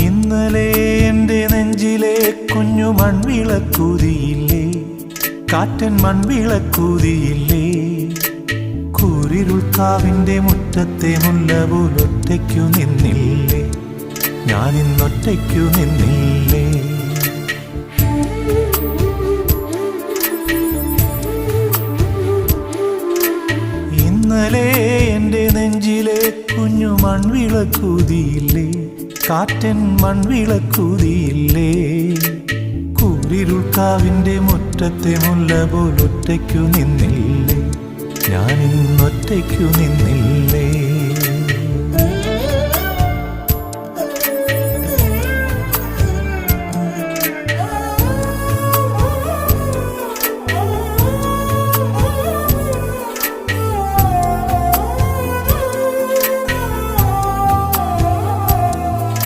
ഇന്നലെ എന്റെ നെഞ്ചിലെ കുഞ്ഞു മൺവിളക്കൂതിയില്ലേ? കാറ്റൻ മൺവിളക്കൂതിയില്ലേ? കൂരിരുൾക്കാവിന്റെ മുറ്റത്തെ മുല്ലപോലൊറ്റയ്ക്കു നിന്നില്ലേ നിന്നില്ലേ? ഞാനിന്നൊറ്റയ്ക്കു നിന്നില്ലേ? ഇന്നലെ എന്റെ നെഞ്ചിലെ കുഞ്ഞു മൺവിളക്കൂതിയില്ലേ? കാറ്റൻ മൺവിളക്കൂതിയില്ലേ? കൂരിരുൾക്കാവിന്റെ മുറ്റത്തെ മുല്ല പോലൊറ്റയ്ക്കു നിന്നില്ലേ? ഞാനിന്നൊറ്റയ്ക്കു നിന്നില്ലേ?